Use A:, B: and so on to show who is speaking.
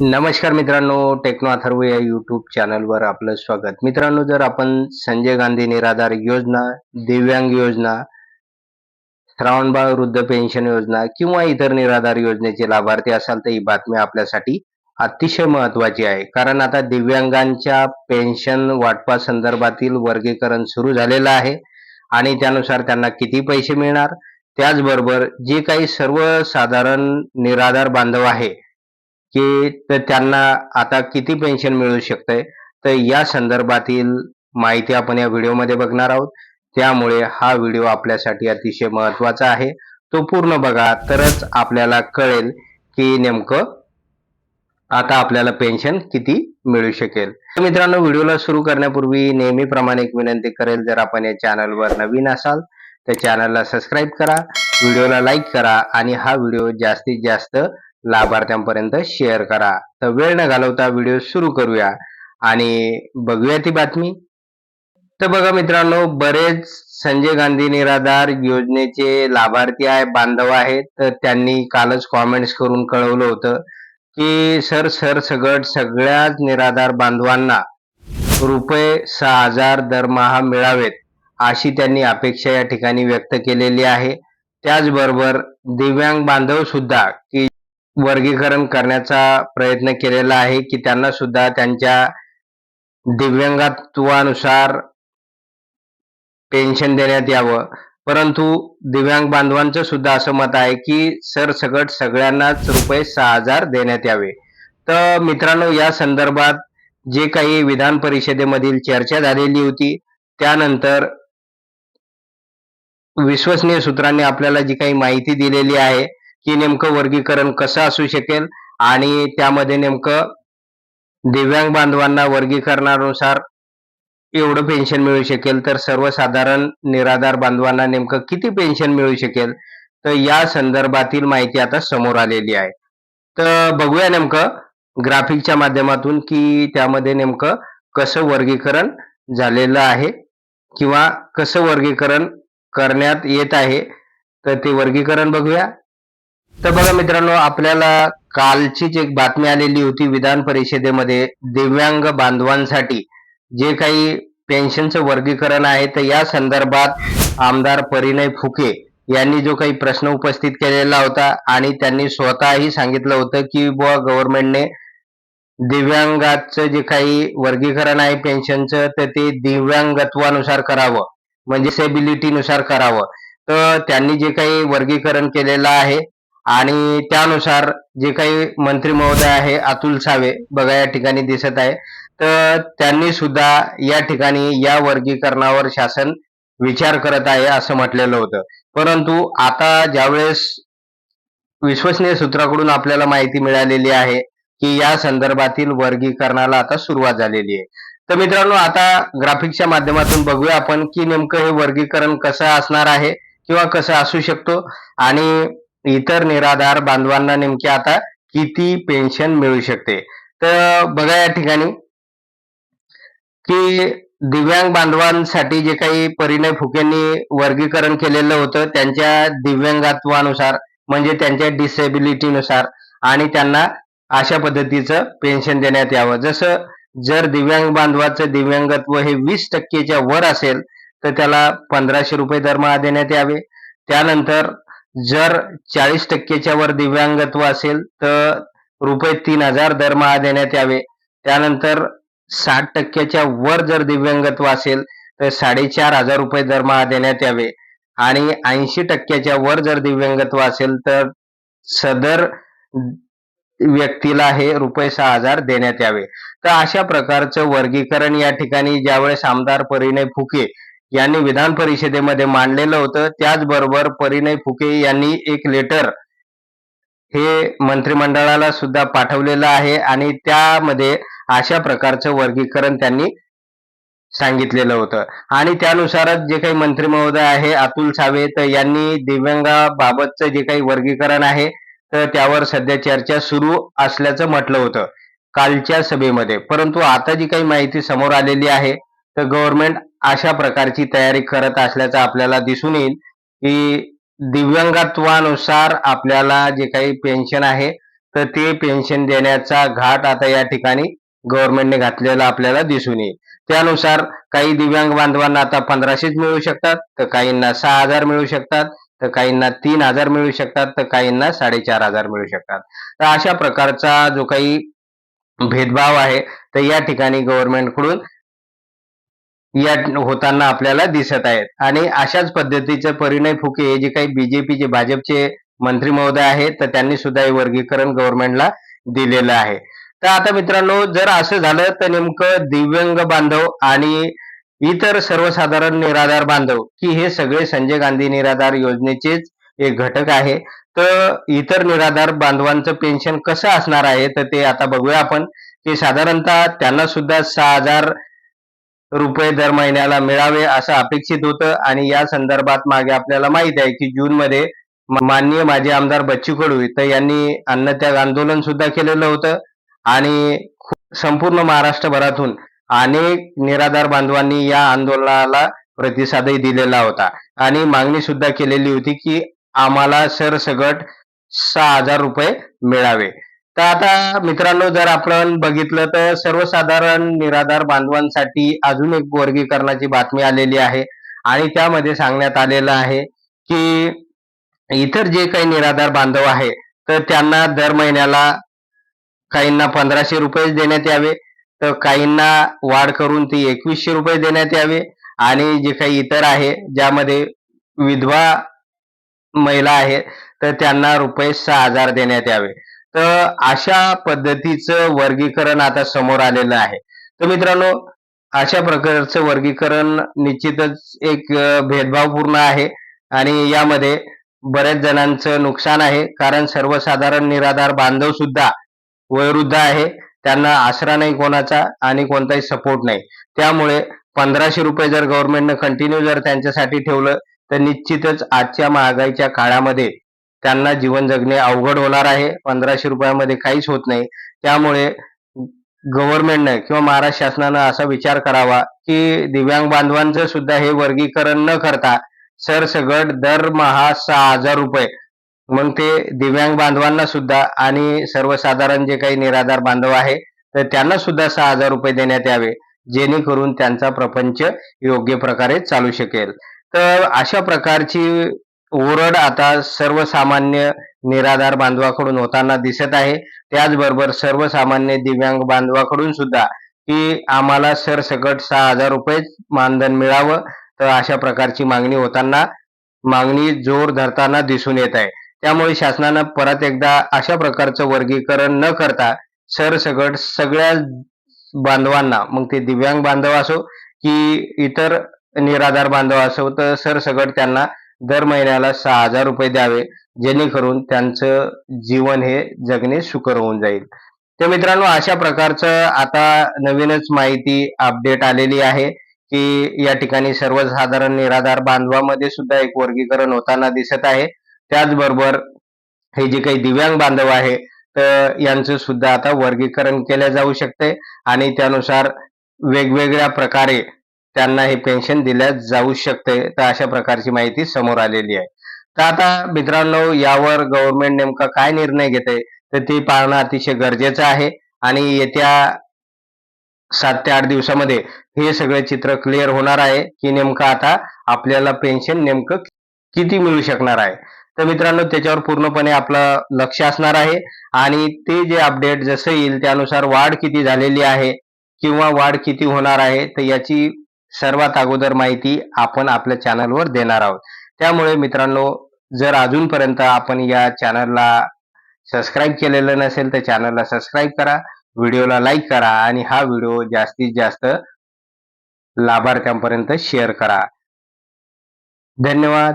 A: नमस्कार मित्रांनो टेक्नो अथर्व या युट्यूब चॅनलवर आपलं स्वागत. मित्रांनो जर आपण संजय गांधी निराधार योजना दिव्यांग योजना श्रावणबाळ वृद्ध पेन्शन योजना किंवा इतर निराधार योजनेचे लाभार्थी असाल तर ही बातमी आपल्यासाठी अतिशय महत्वाची आहे. कारण आता दिव्यांगांच्या पेन्शन वाटपा संदर्भातील वर्गीकरण सुरू झालेलं आहे आणि त्यानुसार त्यांना किती पैसे मिळणार? त्याचबरोबर जे काही सर्वसाधारण निराधार बांधव आहे की तर त्यांना आता किती पेन्शन मिळू शकते तर या संदर्भातील माहिती आपण या व्हिडिओमध्ये बघणार आहोत. त्यामुळे हा व्हिडिओ आपल्यासाठी अतिशय महत्त्वाचा आहे. तो पूर्ण बघा तरच आपल्याला कळेल की नेमकं आता आपल्याला पेन्शन किती मिळू शकेल. तर मित्रांनो व्हिडिओला सुरू करण्यापूर्वी नेहमीप्रमाणे एक विनंती करेल जर आपण या चॅनलवर नवीन असाल तर चॅनलला सबस्क्राईब करा व्हिडिओला लाईक करा आणि हा व्हिडिओ जास्तीत जास्त लाभार्थ्यांपर्यंत शेअर करा. तर वेळ न घालवता व्हिडिओ सुरू करूया आणि बघूया ती बातमी. तर बघा मित्रांनो बरेच संजय गांधी निराधार योजनेचे लाभार्थी आहे बांधव आहेत. तर त्यांनी कालच कॉमेंट्स करून कळवलं होतं की सर सर सगळ सगळ्याच निराधार बांधवांना रुपये सहा हजार दरमहा मिळावेत अशी त्यांनी अपेक्षा या ठिकाणी व्यक्त केलेली आहे. त्याचबरोबर दिव्यांग बांधव सुद्धा की वर्गीकरण करण्याचा प्रयत्न केलेला आहे की त्यांना सुद्धा त्यांच्या दिव्यांगत्वानुसार पेन्शन देण्यात यावं. परंतु दिव्यांग बांधवांचं सुद्धा असं मत आहे की सरसकट सगळ्यांनाच रुपये सहा हजार देण्यात यावे. तर मित्रांनो या संदर्भात जे काही विधान परिषदेमधील चर्चा झालेली होती त्यानंतर विश्वसनीय सूत्रांनी आपल्याला जी काही माहिती दिलेली आहे की नेमकं वर्गीकरण कसं असू शकेल आणि त्यामध्ये नेमकं दिव्यांग बांधवांना वर्गीकरणानुसार एवढं पेन्शन मिळू शकेल तर सर्वसाधारण निराधार बांधवांना नेमकं किती पेन्शन मिळू शकेल तर या संदर्भातील माहिती आता समोर आलेली आहे. तर बघूया नेमकं ग्राफिकच्या माध्यमातून की त्यामध्ये नेमकं कसं वर्गीकरण झालेलं आहे किंवा कसं वर्गीकरण करण्यात येत आहे तर ते वर्गीकरण बघूया. तर बघा मित्रांनो आपल्याला कालचीच एक बातमी आलेली होती विधान परिषदेमध्ये दिव्यांग बांधवांसाठी. जे काही पेन्शनचं वर्गीकरण आहे तर या संदर्भात आमदार परिणय फुके यांनी जो काही प्रश्न उपस्थित केलेला होता आणि त्यांनी स्वतःही सांगितलं होतं की बुवा गव्हर्नमेंटने दिव्यांगाचं जे काही वर्गीकरण आहे पेन्शनचं तर ते दिव्यांगत्वानुसार करावं म्हणजे सेबिलिटीनुसार करावं. तर त्यांनी जे काही वर्गीकरण केलेलं आहे आणि त्यानुसार जे काही मंत्री महोदय आहे अतुल सावे बघा या ठिकाणी दिसत आहे. तर त्यांनी सुद्धा या ठिकाणी या वर्गीकरणावर शासन विचार करत आहे असं म्हटलेलं होतं. परंतु आता ज्यावेळेस विश्वसनीय सूत्राकडून आपल्याला माहिती मिळालेली आहे की या संदर्भातील वर्गीकरणाला आता सुरुवात झालेली आहे. तर मित्रांनो आता ग्राफिक्सच्या माध्यमातून बघूया आपण की नेमकं हे वर्गीकरण कसं असणार आहे किंवा कसं असू शकतो. आणि इतर निराधार बांधवांना नेमके आता किती पेन्शन मिळू शकते? तर बघा या ठिकाणी की दिव्यांग बांधवांसाठी जे काही परिणय फुकेंनी वर्गीकरण केलेलं होतं त्यांच्या दिव्यांगत्वानुसार म्हणजे त्यांच्या डिसेबिलिटीनुसार आणि त्यांना अशा पद्धतीचं पेन्शन देण्यात यावं. जसं जर दिव्यांग बांधवाचं दिव्यांगत्व हे वीस टक्केच्या वर असेल तर त्याला पंधराशे रुपये दरमहा देण्यात यावे. त्यानंतर जर चाळीस टक्केच्या वर दिव्यांगत्व असेल तर रुपये तीन हजार दरमहा देण्यात यावे. त्यानंतर साठ टक्क्याच्या वर जर दिव्यांगत्व असेल तर साडेचार हजार रुपये दरमहा देण्यात यावे. आणि ऐंशी टक्क्याच्या वर जर दिव्यांगत्व असेल तर सदर व्यक्तीला हे रुपये सहा हजार देण्यात यावे. तर अशा प्रकारचं वर्गीकरण या ठिकाणी ज्यावेळेस आमदार परिणय फुके यांनी विधान परिषदेमध्ये मांडलेलं होतं. त्याचबरोबर परिणय फुके यांनी एक लेटर हे मंत्रिमंडळाला सुद्धा पाठवलेलं आहे आणि त्यामध्ये अशा प्रकारचं वर्गीकरण त्यांनी सांगितलेलं होतं. आणि त्यानुसारच जे काही मंत्री महोदय आहे अतुल सावेत यांनी दिव्यांगाबाबतचं जे काही वर्गीकरण आहे तर त्यावर सध्या चर्चा सुरू असल्याचं म्हटलं होतं कालच्या सभेमध्ये. परंतु आता जी काही माहिती समोर आलेली आहे तर गव्हर्नमेंट अशा प्रकारची तयारी करत असल्याचं आपल्याला दिसून येईल. की दिव्यांगत्वानुसार आपल्याला जे काही पेन्शन आहे तर ते पेन्शन देण्याचा घाट आता या ठिकाणी गव्हर्नमेंटने घातलेला आपल्याला दिसून येईल. त्यानुसार काही दिव्यांग बांधवांना आता पंधराशेच मिळू शकतात तर काहींना सहा हजार मिळू शकतात तर काहींना तीन हजार मिळू शकतात तर काहींना साडेचार हजार मिळू शकतात. तर अशा प्रकारचा जो काही भेदभाव आहे तर या ठिकाणी गव्हर्नमेंटकडून या होताना आपल्याला दिसत आहेत. आणि अशाच पद्धतीचे परिणय फुके हे जे काही बीजेपीचे भाजपचे मंत्री महोदय आहेत तर त्यांनी सुद्धा हे वर्गीकरण गव्हर्नमेंटला दिलेलं आहे. तर आता मित्रांनो जर असं झालं तर नेमकं दिव्यांग बांधव आणि इतर सर्वसाधारण निराधार बांधव की हे सगळे संजय गांधी निराधार योजनेचेच एक घटक आहे. तर इतर निराधार बांधवांचं पेन्शन कसं असणार आहे तर ते आता बघूया आपण. की साधारणतः त्यांना सुद्धा सहा हजार रुपये दर महिन्याला मिळावे असं अपेक्षित होतं आणि या संदर्भात मागे आपल्याला माहीत आहे की जून मध्ये माननीय माजी आमदार बच्चू कडू तर यांनी अन्नत्याग आंदोलन सुद्धा केलेलं होतं. आणि संपूर्ण महाराष्ट्रभरातून अनेक निराधार बांधवांनी या आंदोलनाला प्रतिसादही दिलेला होता. आणि मागणी सुद्धा केलेली होती की आम्हाला सरसगट सहा हजार रुपये मिळावे. तर आता मित्रांनो जर आपण बघितलं तर सर्वसाधारण निराधार बांधवांसाठी अजून एक वर्गीकरणाची बातमी आलेली आहे. आणि त्यामध्ये सांगण्यात आलेलं आहे की इतर जे काही निराधार बांधव आहे तर त्यांना दर महिन्याला काहींना पंधराशे रुपये देण्यात यावे तर काहींना वाढ करून ती एकवीसशे रुपये देण्यात यावे आणि जे काही इतर आहे ज्यामध्ये विधवा महिला आहेत तर त्यांना रुपये सहा हजार देण्यात यावे. तर अशा पद्धतीचं वर्गीकरण आता समोर आलेलं आहे. तर मित्रांनो अशा प्रकारचं वर्गीकरण निश्चितच एक भेदभावपूर्ण आहे आणि यामध्ये बऱ्याच जणांचं नुकसान आहे. कारण सर्वसाधारण निराधार बांधव सुद्धा वयोवृद्ध आहे. त्यांना आसरा नाही कोणाचा आणि कोणताही सपोर्ट नाही. त्यामुळे पंधराशे रुपये जर गव्हर्नमेंटनं कंटिन्यू जर त्यांच्यासाठी ठेवलं तर निश्चितच आजच्या महागाईच्या काळामध्ये त्यांना जीवन जगणे अवघड होणार आहे. पंधराशे रुपयामध्ये काहीच होत नाही. त्यामुळे गव्हर्नमेंटनं किंवा महाराष्ट्र शासनानं असा विचार करावा की दिव्यांग बांधवांचं सुद्धा हे वर्गीकरण न करता सरसगट दरमहा सहा हजार रुपये. मग ते दिव्यांग बांधवांना सुद्धा आणि सर्वसाधारण जे काही निराधार बांधव आहे तर त्यांना सुद्धा सहा हजार रुपये देण्यात यावे जेणेकरून त्यांचा प्रपंच योग्य प्रकारे चालू शकेल. तर अशा प्रकारची ओरड आता सर्वसामान्य निराधार बांधवाकडून होताना दिसत आहे. त्याचबरोबर सर्वसामान्य दिव्यांग बांधवाकडून सुद्धा की आम्हाला सरसकट सहा हजार रुपये मानधन मिळावं तर अशा प्रकारची मागणी होताना मागणी जोर धरताना दिसून येत आहे. त्यामुळे शासनानं परत एकदा अशा प्रकारचं वर्गीकरण न करता सरसकट सगळ्या बांधवांना मग ते दिव्यांग बांधव असो की इतर निराधार बांधव असो तर सरसकट त्यांना दर महिन्याला सहा हजार रुपये द्यावे जेणेकरून त्यांचं जीवन हे जगणे सुकर होऊन जाईल. तर मित्रांनो अशा प्रकारचं आता नवीनच माहिती अपडेट आलेली आहे की या ठिकाणी सर्वसाधारण निराधार बांधवामध्ये सुद्धा एक वर्गीकरण होताना दिसत आहे. त्याचबरोबर हे जे काही दिव्यांग बांधव आहे तर यांचं सुद्धा आता वर्गीकरण केलं जाऊ शकते आणि त्यानुसार वेगवेगळ्या प्रकारे त्यांना हे पेन्शन दिल्या जाऊ शकते. तर अशा प्रकारची माहिती समोर आलेली आहे. तर आता मित्रांनो यावर गव्हर्नमेंट नेमका काय निर्णय घेते तर ते पाहणं अतिशय गरजेचं आहे. आणि येत्या सात ते आठ दिवसामध्ये हे सगळे चित्र क्लिअर होणार आहे की नेमकं आता आपल्याला पेन्शन नेमकं किती मिळू शकणार आहे. तर मित्रांनो त्याच्यावर पूर्णपणे आपलं लक्ष असणार आहे. आणि ते जे अपडेट जसं येईल त्यानुसार वाढ किती झालेली आहे किंवा वाढ किती होणार आहे तर याची सर्वात अगोदर माहिती आपण आपल्या चॅनलवर देणार आहोत. त्यामुळे मित्रांनो जर अजूनपर्यंत आपण या चॅनलला सबस्क्राईब केलेलं नसेल तर चॅनलला सबस्क्राईब करा व्हिडिओला लाईक करा आणि हा व्हिडिओ जास्तीत जास्त लाभार्थ्यांपर्यंत शेअर करा. धन्यवाद.